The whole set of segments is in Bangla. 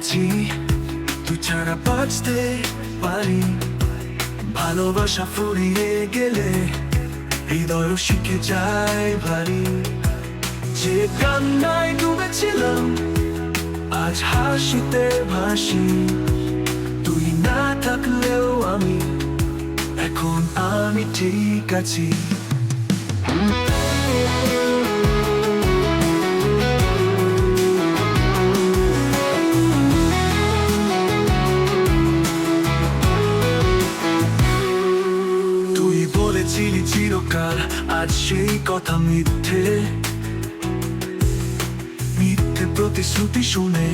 আছি। তুই ছাড়া বাঁচতে পারি। ভালোবাসা ফুরিয়ে গেলে হৃদয় শিখে যায় ভারী। যে কান্নায় ডুবেছিলাম, আজ হাসিতে ভাসি। তুই না থাকলেও আমি, এখন আমি ঠিক আছি। আজ সেই কথা মিথ্যে। মিথ্যে প্রতিশ্রুতি শুনে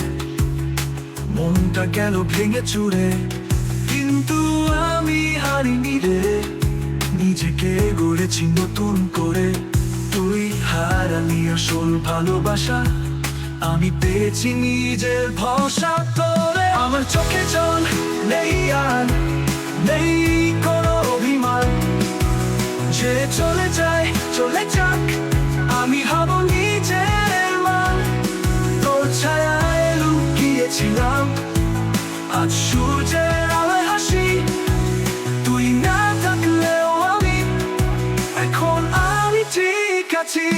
মনটা গেল ভেঙে চুরে? কিন্তু আমি হারিনি রে, নিজেকে গড়েছি নতুন করে। তুই হারালি আসল ভালোবাসা, আমি পেয়েছি নিজের ভরসা তোরে। আমার চোখে জল নেই আর আজ সূর্যের এখন আমি ঠিক আছি।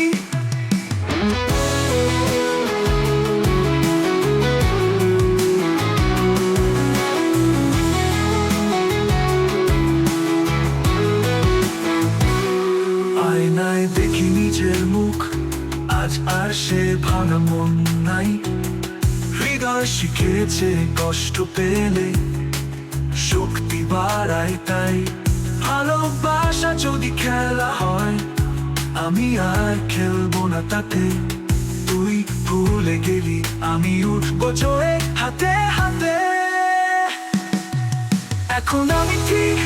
আয়নায় দেখি নিজের মুখ, আজ আর সে ভাঙা মন নাই। হৃদয় শিখেছে কষ্ট পেলে, শক্তি বাড়ায় তাই। ভালোবাসা যদি খেলা হয়, আমি আর খেলব না তাতে। তুই ভুলে গেলি, আমি উঠবো জোরে হাতে হাতে। এখন আমি ঠিক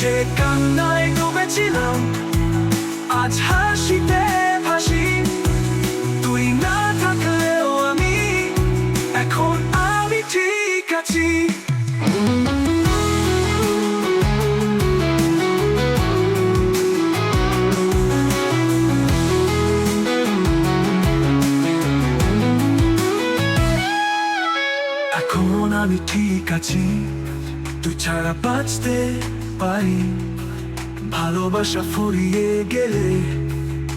যে কান্নায় ডুবেছিলাম, আজ হাসিতে ভাসি। তুই না থাকলেও আমি এখন আমি ঠিক আছি। এখন আমি ঠিক আছি। তুই ছাড়া বাঁচতে পারি ভালোবাসা ফুরিয়ে গেলে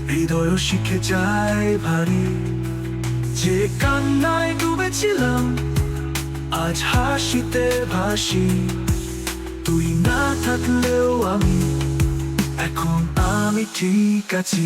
হৃদয় শিখে যায় ভারী। যে কান্নায় ডুবেছিলাম, আজ হাসিতে ভাসি। তুই না থাকলেও আমি, এখন আমি ঠিক আছি।